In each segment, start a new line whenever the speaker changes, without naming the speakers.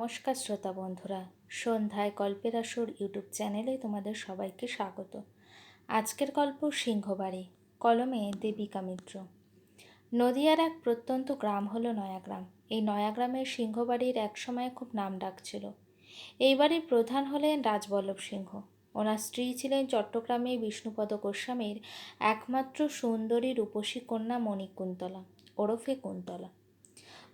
নমস্কার শ্রোতা বন্ধুরা, সন্ধ্যায় গল্পের আসর ইউটিউব চ্যানেলে তোমাদের সবাইকে স্বাগত। আজকের গল্প সিংহবাড়ি, কলমে দেবিকা মিত্র। নদিয়ার এক প্রত্যন্ত গ্রাম হলো নয়াগ্রাম। এই নয়াগ্রামের সিংহবাড়ির একসময় খুব নাম ডাক ছিল। এই বাড়ির প্রধান হলেন রাজবল্লভ সিংহ। ওনার স্ত্রী ছিলেন চট্টগ্রামে বিষ্ণুপদ গোস্বামীর একমাত্র সুন্দরী রূপসী কন্যা মণিকুন্তলা, ওরফে কুন্তলা।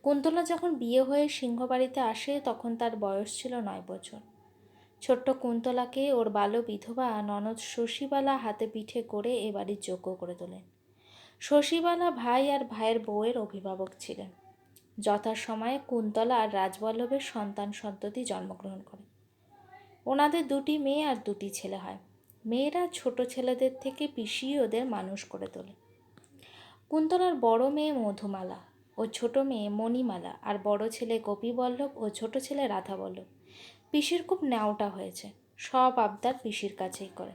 কুন্তলা যখন বিয়ে হয়ে সিংহবাড়িতে আসে, তখন তার বয়স ছিল নয় বছর। ছোট্ট কুন্তলাকে ওর বাল্য বিধবা ননদ শশীবালা হাতে পিঠে করে এ বাড়ির যোগ্য করে তোলেন। শশীবালা ভাই আর ভাইয়ের বউয়ের অভিভাবক ছিলেন। যথাসময়ে কুন্তলা আর রাজবল্লভের সন্তান সন্ততি জন্মগ্রহণ করে ওনাদের দুটি মেয়ে আর দুটি ছেলে হয়। মেয়েরা ছোট ছেলেদের থেকে পিষিয়ে ওদের মানুষ করে তোলে। কুন্তলার বড় মেয়ে মধুমালা। ও ছোট মেয়ে মণিমালা আর বড় ছেলে গোপীবল্লভ ও ছোট ছেলে রাধাবল্লভ। পিসির খুব ন্যাওটা হয়েছে, সব আবদার পিসির কাছেই করে।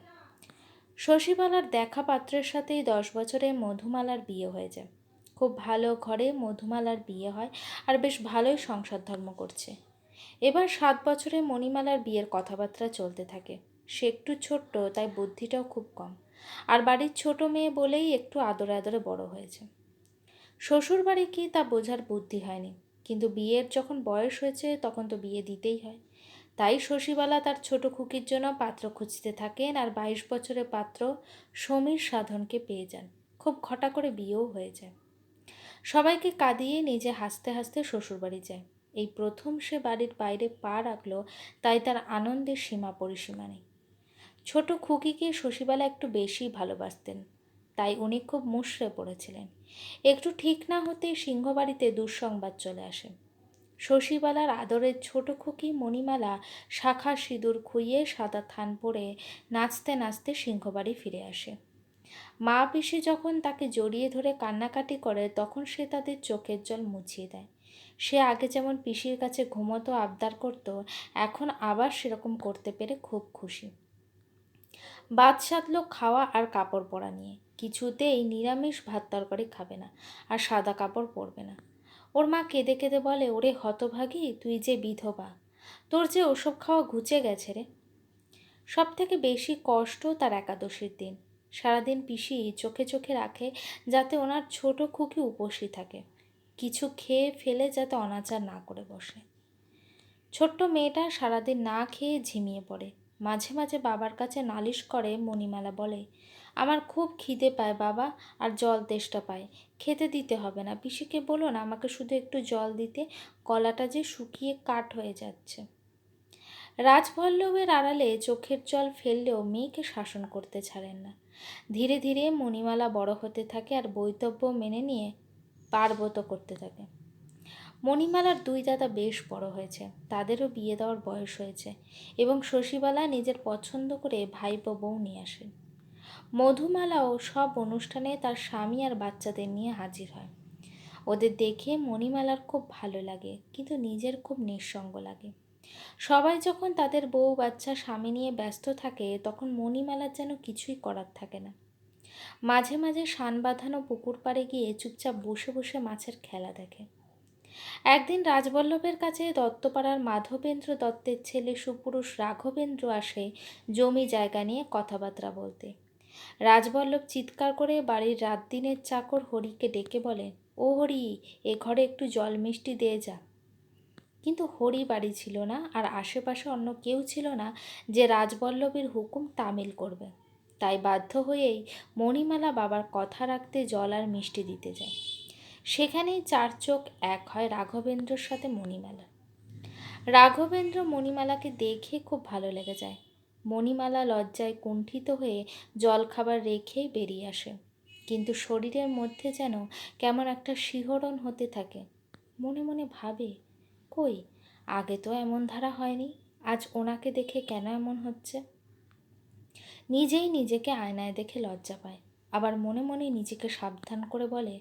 শশীবালার দেখা পাত্রের সাথেই দশ বছরে মধুমালার বিয়ে হয়ে যায়। খুব ভালো ঘরে মধুমালার বিয়ে হয় আর বেশ ভালোই সংসার ধর্ম করছে। এবার সাত বছরে মণিমালার বিয়ের কথাবার্তা চলতে থাকে। সে একটু ছোট্ট, তাই বুদ্ধিটাও খুব কম। আর বাড়ির ছোট মেয়ে বলেই একটু আদরে আদরে বড় হয়েছে। শ্বশুর বাড়ি কি তা বোঝার বুদ্ধি হয়নি। কিন্তু বিয়ের যখন বয়স হয়েছে, তখন তো বিয়ে দিতেই হয়। তাই শশীবালা তার ছোট খুকির জন্য পাত্র খুঁজতে থাকেন আর বাইশ বছরের পাত্র সমীর সাধনকে পেয়ে যান। খুব ঘটা করে বিয়েও হয়ে যায়। সবাইকে কাঁদিয়ে নিজে হাসতে হাসতে শ্বশুরবাড়ি যায়। এই প্রথম সে বাড়ির বাইরে পা রাখল, তাই তার আনন্দের সীমা পরিসীমা নেই। ছোট খুকিকে শশীবালা একটু বেশি ভালোবাসতেন। তাই উনি খুব মুশড়ে পড়েছিলেন। একটু ঠিক না হতেই সিংহবাড়িতে দুঃসংবাদ চলে আসে। শশীবালার আদরের ছোট খুকি মণিমালা শাখা সিঁদুর খুইয়ে সাদা থান পরে নাচতে নাচতে সিংহবাড়ি ফিরে আসে। মা পিসি যখন তাকে জড়িয়ে ধরে কান্নাকাটি করে, তখন সে তাদের চোখের জল মুছিয়ে দেয়। সে আগে যেমন পিসির কাছে ঘুমতো, আবদার করত, এখন আবার সেরকম করতে পেরে খুব খুশি। বাদ সাধলো খাওয়া আর কাপড় পরা নিয়ে। কিছুতেই নিরামিষ ভাত তরকারি খাবে না আর সাদা কাপড় পরবে না। ওর মা কেঁদে কেঁদে বলে, ওরে হতভাগী, তুই যে বিধবা। তোর যে ওসব খাওয়া ঘুচে গেছে রে। সব থেকে বেশি কষ্ট তার একাদশীর দিন। সারাদিন পিসি চোখে চোখে রাখে যাতে ওনার ছোট খুকি উপসী থাকে। কিছু খেয়ে ফেলে যাতে অনাচার না করে বসে। ছোট্ট মেয়েটা সারাদিন না খেয়ে ঝিমিয়ে পড়ে। মাঝে মাঝে বাবার কাছে নালিশ করে মণিমালা বলে, আমার খুব খিদে পায় বাবা, আর জল তেষ্টা পায়। খেতে দিতে হবে না। পিসিকে বলো না আমাকে শুধু একটু জল দিতে, গলাটা যে শুকিয়ে কাঠ হয়ে যাচ্ছে রাজভল্লভের আড়ালে চোখের জল ফেললেও মেয়েকে শাসন করতে ছাড়েন না। ধীরে ধীরে মণিমালা বড় হতে থাকে আর বৈতব্য মেনে নিয়ে পার্বত করতে থাকে। মণিমালার দুই দাদা বেশ বড় হয়েছে। তাদেরও বিয়ে দেওয়ার বয়স হয়েছে এবং শশীবালা নিজের পছন্দ করে ভাইপো বউ নিয়ে আসেন মধুমালাও সব অনুষ্ঠানে তার স্বামী আর বাচ্চাদের নিয়ে হাজির হয়। ওদের দেখে মণিমালার খুব ভালো লাগে, কিন্তু নিজের খুব নিঃসঙ্গ লাগে। সবাই যখন তাদের বউ বাচ্চা স্বামী নিয়ে ব্যস্ত থাকে, তখন মণিমালার যেন কিছুই করার থাকে না। মাঝে মাঝে সান বাঁধানো পুকুর পাড়ে গিয়ে চুপচাপ বসে বসে মাছের খেলা দেখে। একদিন রাজবল্লভের কাছে দত্তপাড়ার মাধবেন্দ্র দত্তের ছেলে সুপুরুষ রাঘবেন্দ্র আসে জমি জায়গা নিয়ে কথাবার্তা বলতে। রাজবল্লভ চিৎকার করে বাড়ির রাত দিনের চাকর হরিকে ডেকে বলেন ও হরি, এ ঘরে একটু জল মিষ্টি দিয়ে যা। কিন্তু হরি বাড়ি ছিল না আর আশেপাশে অন্য কেউ ছিল না যে রাজবল্লভের হুকুম তামিল করবে। তাই বাধ্য হয়েই মণিমালা বাবার কথা রাখতে জল আর মিষ্টি দিতে যায়। সেখানেই চার চোখ এক হয় রাঘবেন্দ্রর সাথে মণিমালা রাঘবেন্দ্র মণিমালাকে দেখে খুব ভালো লেগে যায়। মণিমালা লজ্জায় কুণ্ঠিত হয়ে জলখাবার রেখেই বেরিয়ে আসে। কিন্তু শরীরের মধ্যে যেন কেমন একটা শিহরণ হতে থাকে। মনে মনে ভাবে, কই, আগে তো এমন ধারা হয়নি, আজ ওনাকে দেখে কেন এমন হচ্ছে? নিজেই নিজেকে আয়নায় দেখে লজ্জা পায়। আবার মনে মনে নিজেকে সাবধান করে বলে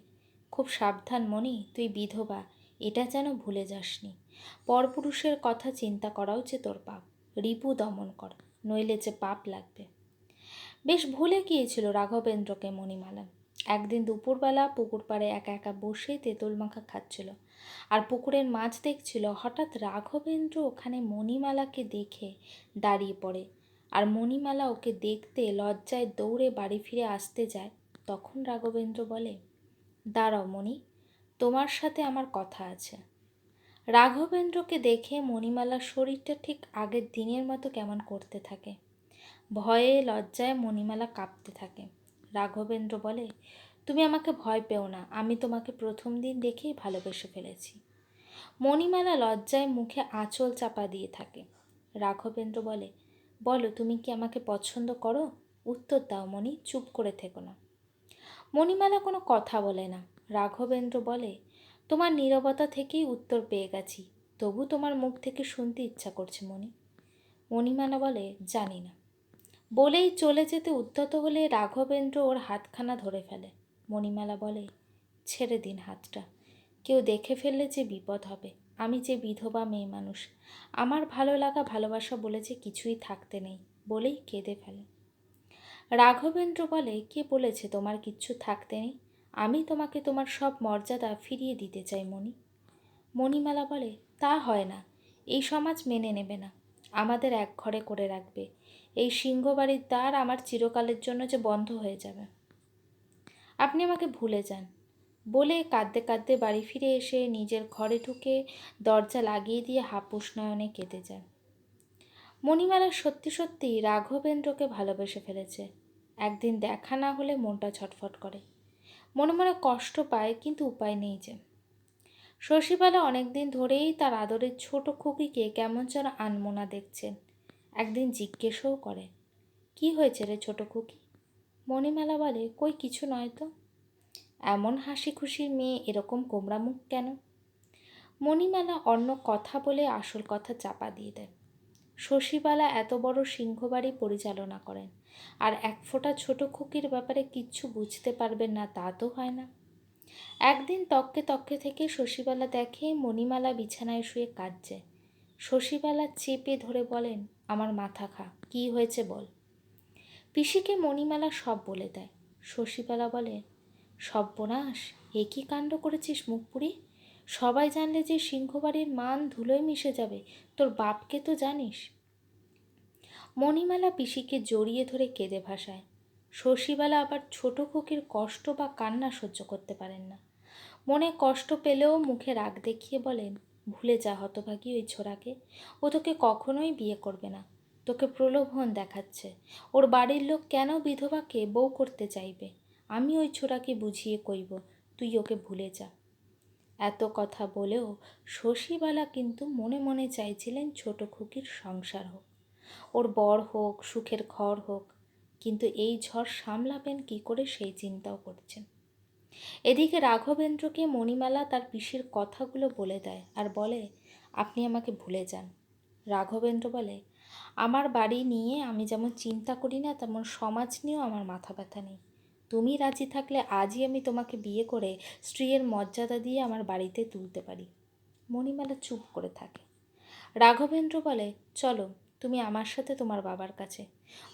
খুব সাবধান মনি তুই বিধবা, এটা যেন ভুলে যাসনি। পরপুরুষের কথা চিন্তা করাও যে তোর পাপ, রিপু দমন কর, নইলে যে পাপ লাগবে। বেশ ভুলে গিয়েছিল রাঘবেন্দ্রকে মণিমালা। একদিন দুপুরবেলা পুকুর পাড়ে একা একা বসে তেঁতুল মাখা খাচ্ছিল আর পুকুরের মাছ দেখছিল, হঠাৎ রাঘবেন্দ্র ওখানে মণিমালাকে দেখে দাঁড়িয়ে পড়ে আর মণিমালা ওকে দেখতে লজ্জায় দৌড়ে বাড়ি ফিরে আসতে যায়। তখন রাঘবেন্দ্র বলে দাঁড়াও মণি, তোমার সাথে আমার কথা আছে। রাঘবেন্দ্রকে দেখে মণিমালার শরীরটা ঠিক আগের দিনের মতো কেমন করতে থাকে। ভয়ে লজ্জায় মণিমালা কাঁপতে থাকে। রাঘবেন্দ্র বলে, তুমি আমাকে ভয় পেও না, আমি তোমাকে প্রথম দিন দেখেই ভালোবেসে ফেলেছি। মণিমালা লজ্জায় মুখে আঁচল চাপা দিয়ে থাকে। রাঘবেন্দ্র বলে, বলো, তুমি কি আমাকে পছন্দ করো? উত্তর দাও মণি, চুপ করে থেকো না। মণিমালা কোনো কথা বলে না। রাঘবেন্দ্র বলে, তোমার নীরবতা থেকেই উত্তর পেয়ে গেছি। তবু তোমার মুখ থেকে শুনতে ইচ্ছা করছে মণি। মণিমালা বলে, জানি না। বলেই চলে যেতে উদ্যত হলে রাঘবেন্দ্র ওর হাতখানা ধরে ফেলে। মণিমালা বলে, ছেড়ে দিন হাতটা। কেউ দেখে ফেললে যে বিপদ হবে। আমি যে বিধবা মেয়ে মানুষ, আমার ভালো লাগা ভালোবাসা বলে যে কিছুই থাকতে নেই। বলেই কেঁদে ফেলে। রাঘবেন্দ্র বলে, কে বলেছে তোমার কিচ্ছু থাকতে নেই? আমি তোমাকে তোমার সব মর্যাদা ফিরিয়ে দিতে চাই, মণি। মণিমালা বলে, তা হয় না। এই সমাজ মেনে নেবে না। আমাদের এক ঘরে করে রাখবে। এই সিংহবাড়ির দ্বার আমার চিরকালের জন্য যে বন্ধ হয়ে যাবে। আপনি আমাকে ভুলে যান। বলে কাঁদতে কাঁদতে বাড়ি ফিরে এসে নিজের ঘরে ঢুকে দরজা লাগিয়ে দিয়ে হাপুস নয়নে কেঁদে যায়। মণিমালা সত্যি সত্যি রাঘবেন্দ্রকে ভালোবেসে ফেলেছে। একদিন দেখা না হলে মনটা ছটফট করে। মনে মনে কষ্ট পায়, কিন্তু উপায় নেই যে। শশীবালা অনেকদিন ধরেই তার আদরের ছোট খুকিকে কেমন যেন আনমোনা দেখছেন। একদিন জিজ্ঞেসও করে, কি হয়েছে রে ছোট খুকি? মণিমালা বলে, কই, কিছু নয় তো। এমন হাসি খুশির মেয়ে এরকম কোমরা মুখ কেন? মণিমালা অন্য কথা বলে আসল কথা চাপা দিয়ে দেয়। শশীবালা এত বড় সিংহবাড়ি পরিচালনা করেন। আর এক ফোঁটা ছোট খুকির ব্যাপারে কিচ্ছু বুঝতে পারবেন না, তা তো হয় না। একদিন তককে তককে থেকে শশীবালা দেখে মণিমালা বিছানায় শুয়ে কাঁদছে। শশীবালা চেপে ধরে বলেন, আমার মাথা খা, কি হয়েছে বল? পিসিকে মণিমালা সব বলে দেয়। শশীবালা বলে, সব্যনাশ, এ কী কাণ্ড করেছিস মুখপুরি সবাই জানলে যে সিংহবাড়ির মান ধুলোয় মিশে যাবে, তোর বাপকে তো জানিস। মণিমালা পিসিকে জড়িয়ে ধরে কেঁদে ভাসায়। শশীবালা আবার ছোট খুকির কষ্ট বা কান্না সহ্য করতে পারেন না। মনে কষ্ট পেলেও মুখে রাগ দেখিয়ে বলেন, ভুলে যা হতভাগী ওই ছোড়াকে। ও তোকে কখনোই বিয়ে করবে না। তোকে প্রলোভন দেখাচ্ছে। ওর বাড়ির লোক কেন বিধবাকে বউ করতে চাইবে? আমি ওই ছোড়াকে বুঝিয়ে কইব, তুই ওকে ভুলে যা। এত কথা বলেও শশীবালা কিন্তু মনে মনে চাইছিলেন ছোট খুকির সংসার হোক। ওর বর হোক, সুখের ঘর হোক, কিন্তু এই ঝড় সামলাবেন কি করে সেই চিন্তাও করছেন। এদিকে রাঘবেন্দ্রকে মণিমালা তার পিসির কথাগুলো বলে দেয় আর বলে, আপনি আমাকে ভুলে যান। রাঘবেন্দ্র বলে, আমার বাড়ি নিয়ে আমি যেমন চিন্তা করি না, তেমন সমাজ নিয়েও আমার মাথা ব্যথা নেই। তুমি রাজি থাকলে আজই আমি তোমাকে বিয়ে করে স্ত্রীর মর্যাদা দিয়ে আমার বাড়িতে তুলতে পারি। মণিমালা চুপ করে থাকে। রাঘবেন্দ্র বলে, চলো, তুমি আমার সাথে তোমার বাবার কাছে।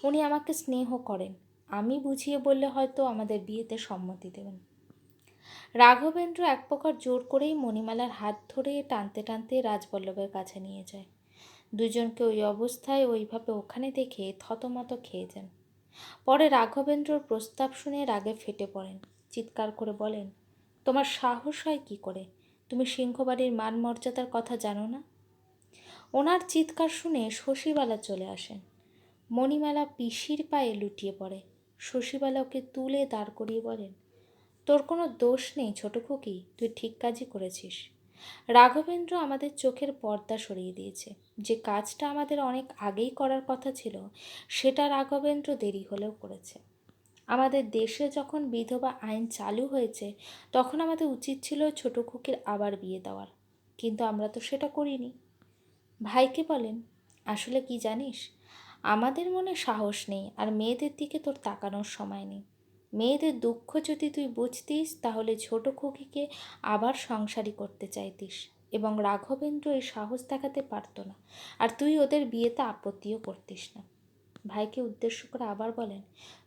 উনি আমাকে স্নেহ করেন। আমি বুঝিয়ে বললে হয়তো আমাদের বিয়েতে সম্মতি দেবেন। রাঘবেন্দ্র এক প্রকার জোর করেই মণিমালার হাত ধরে টানতে টানতে রাজবল্লভের কাছে নিয়ে যায়। দুজনকে ওই অবস্থায় ওইভাবে ওখানে দেখে থতমত খেয়ে যান। পরে রাঘবেন্দ্রর প্রস্তাব শুনে রাগে ফেটে পড়েন। চিৎকার করে বলেন, তোমার সাহস হয় কী করে? তুমি সিংহবাড়ির মান মর্যাদার কথা জানো না? ওনার চিৎকার শুনে শশীবালা চলে আসেন। মণিমালা পিসির পায়ে লুটিয়ে পড়ে। শশীবালা ওকে তুলে দাঁড় করিয়ে বলেন, তোর কোনো দোষ নেই ছোট খুকি তুই ঠিক কাজই করেছিস। রাঘবেন্দ্র আমাদের চোখের পর্দা সরিয়ে দিয়েছে। যে কাজটা আমাদের অনেক আগেই করার কথা ছিল, সেটা রাঘবেন্দ্র দেরি হলেও করেছে। আমাদের দেশে যখন বিধবা আইন চালু হয়েছে, তখন আমাদের উচিত ছিল ছোট খুকির আবার বিয়ে দেওয়ার। কিন্তু আমরা তো সেটা করিনি। ভাইকে বলেন, আসলে কি জানিস? আমাদের মনে সাহস নেই আর মেয়েদের দিকে তোর তাকানোর সময় নেই। মেয়েদের দুঃখ যদি তুই বুঝতিস, তাহলে ছোট খুকিকে আবার সংসারী করতে চাইতিস। এবং রাঘবেন্দ্র এই সাহস দেখাতে পারতো না, আর তুই ওদের বিয়েতে আপত্তিও করতিস না। ভাইকে উদ্দেশ্য করে আবার বলেন,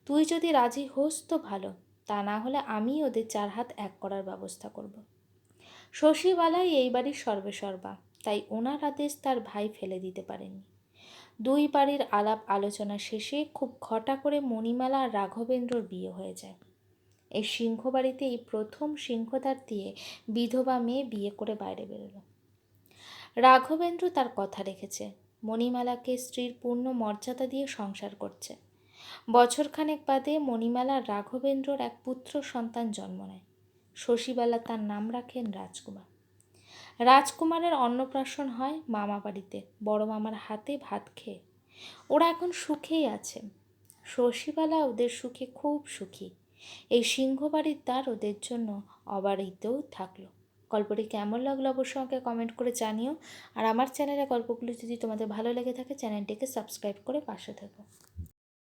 তুই যদি রাজি হোস তো ভালো, তা না হলে আমি ওদের চার হাত এক করার ব্যবস্থা করব। শশীবালাই এই বাড়ির সর্বেসর্বা, তাই ওনার আদেশ তার ভাই ফেলে দিতে পারেনি। দুই বাড়ির আলাপ আলোচনা শেষে খুব ঘটা করে মণিমালা আর রাঘবেন্দ্রর বিয়ে হয়ে যায়। এই সিংহ বাড়িতে এই প্রথম সিংহদার দিয়ে বিধবা মেয়ে বিয়ে করে বাইরে বেরোলো। রাঘবেন্দ্র তার কথা রেখেছে। মণিমালাকে স্ত্রীর পূর্ণ মর্যাদা দিয়ে সংসার করছে। বছরখানেক বাদে মণিমালা রাঘবেন্দ্রর এক পুত্র সন্তান জন্ম নেয়। শশীবালা তার নাম রাখেন রাজকুমার। রাজকুমারের অন্নপ্রাশন হয় মামা বাড়িতে, বড় মামার হাতে ভাত খেয়ে। ওরা এখন সুখেই আছে। শশীবালা ওদের সুখে খুব সুখী। এই সিংহ বাড়ির দ্বার ওদের জন্য অবারিতও থাকল। গল্পটি কেমন লাগল অবশ্যই আমাকে কমেন্ট করে জানিও। আর আমার চ্যানেলে গল্পগুলি যদি তোমাদের ভালো লেগে থাকে, চ্যানেলটিকে সাবস্ক্রাইব করে পাশে থেকো।